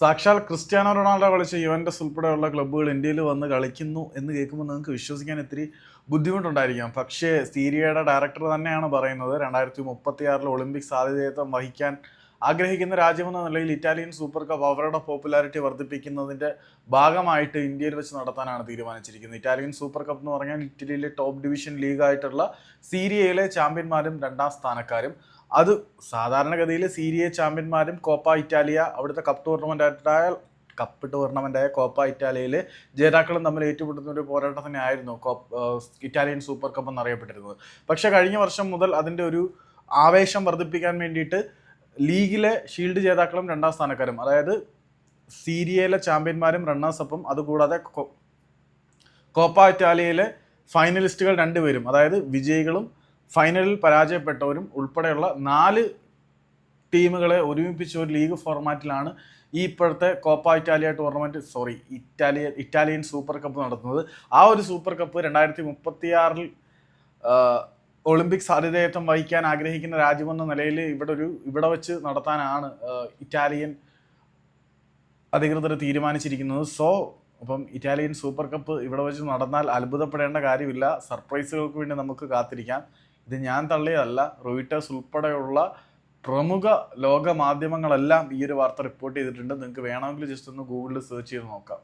സാക്ഷാൽ Cristiano Ronaldo കളിച്ച Juventus ഉൾപ്പെടെയുള്ള ക്ലബ്ബുകൾ ഇന്ത്യയിൽ വന്ന് കളിക്കുന്നു എന്ന് കേൾക്കുമ്പോൾ നിങ്ങൾക്ക് വിശ്വസിക്കാൻ ഇത്തിരി ബുദ്ധിമുട്ടുണ്ടായിരിക്കാം. പക്ഷേ സീരിയയുടെ ഡയറക്ടർ തന്നെയാണ് പറയുന്നത് രണ്ടായിരത്തി മുപ്പത്തിയാറിൽ ഒളിമ്പിക് സാധ്യതയത്വം വഹിക്കാൻ ആഗ്രഹിക്കുന്ന രാജ്യമെന്ന നിലയിൽ ഇറ്റാലിയൻ സൂപ്പർ കപ്പ് അവരുടെ പോപ്പുലാരിറ്റി വർദ്ധിപ്പിക്കുന്നതിന്റെ ഭാഗമായിട്ട് ഇന്ത്യയിൽ വെച്ച് നടത്താനാണ് തീരുമാനിച്ചിരിക്കുന്നത്. ഇറ്റാലിയൻ സൂപ്പർ കപ്പ് എന്ന് പറഞ്ഞാൽ ഇറ്റലിയിലെ ടോപ്പ് ഡിവിഷൻ ലീഗ് ആയിട്ടുള്ള സീരിയയിലെ ചാമ്പ്യന്മാരും രണ്ടാം സ്ഥാനക്കാരും. അത് സാധാരണഗതിയിൽ സീരിയ ചാമ്പ്യന്മാരും കോപ്പ ഇറ്റാലിയ അവിടുത്തെ കപ്പ് ടൂർണമെന്റ് ആയ കപ്പ് ടൂർണമെന്റായ കോപ്പ ഇറ്റാലിയയിലെ ജേതാക്കളും തമ്മിൽ ഏറ്റുമുട്ടുന്ന ഒരു പോരാട്ടം തന്നെയായിരുന്നു ഇറ്റാലിയൻ സൂപ്പർ കപ്പ് എന്നറിയപ്പെട്ടിരുന്നത്. പക്ഷേ കഴിഞ്ഞ വർഷം മുതൽ അതിന്റെ ഒരു ആവേശം വർദ്ധിപ്പിക്കാൻ വേണ്ടിയിട്ട് ലീഗിലെ ഷീൽഡ് ജേതാക്കളും രണ്ടാം സ്ഥാനക്കാരും. അതായത് സീരിയയിലെ ചാമ്പ്യന്മാരും റണ്ണേഴ്സ് അപ്പും അതുകൂടാതെ കോപ്പ ഇറ്റാലിയയിലെ ഫൈനലിസ്റ്റുകൾ രണ്ടുപേരും അതായത് വിജയികളും ഫൈനലിൽ പരാജയപ്പെട്ടവരും ഉൾപ്പെടെയുള്ള നാല് ടീമുകളെ ഒരുമിപ്പിച്ച ഒരു ലീഗ് ഫോർമാറ്റിലാണ് ഈ ഇപ്പോഴത്തെ Coppa Italia tournament sorry Italia Italian super cup നടത്തുന്നത്. ആ ഒരു സൂപ്പർ കപ്പ് രണ്ടായിരത്തി മുപ്പത്തിയാറിൽ ഒളിമ്പിക് സാധ്യതയേറ്റം വഹിക്കാൻ ആഗ്രഹിക്കുന്ന രാജ്യമെന്ന നിലയിൽ ഇവിടെ ഒരു ഇവിടെ വെച്ച് നടത്താനാണ് ഇറ്റാലിയൻ അധികൃതർ തീരുമാനിച്ചിരിക്കുന്നത്. സോ അപ്പം ഇറ്റാലിയൻ സൂപ്പർ കപ്പ് ഇവിടെ വെച്ച് നടന്നാൽ അത്ഭുതപ്പെടേണ്ട കാര്യമില്ല. സർപ്രൈസുകൾക്ക് വേണ്ടി നമുക്ക് കാത്തിരിക്കാം. ഇത് ഞാൻ തള്ളിയതല്ല. റോയിട്ടേഴ്സ് ഉൾപ്പെടെയുള്ള പ്രമുഖ ലോക മാധ്യമങ്ങളെല്ലാം ഈ ഒരു വാർത്ത റിപ്പോർട്ട് ചെയ്തിട്ടുണ്ട്. നിങ്ങൾക്ക് വേണമെങ്കിൽ ജസ്റ്റ് ഒന്ന് ഗൂഗിളിൽ സെർച്ച് ചെയ്ത് നോക്കാം.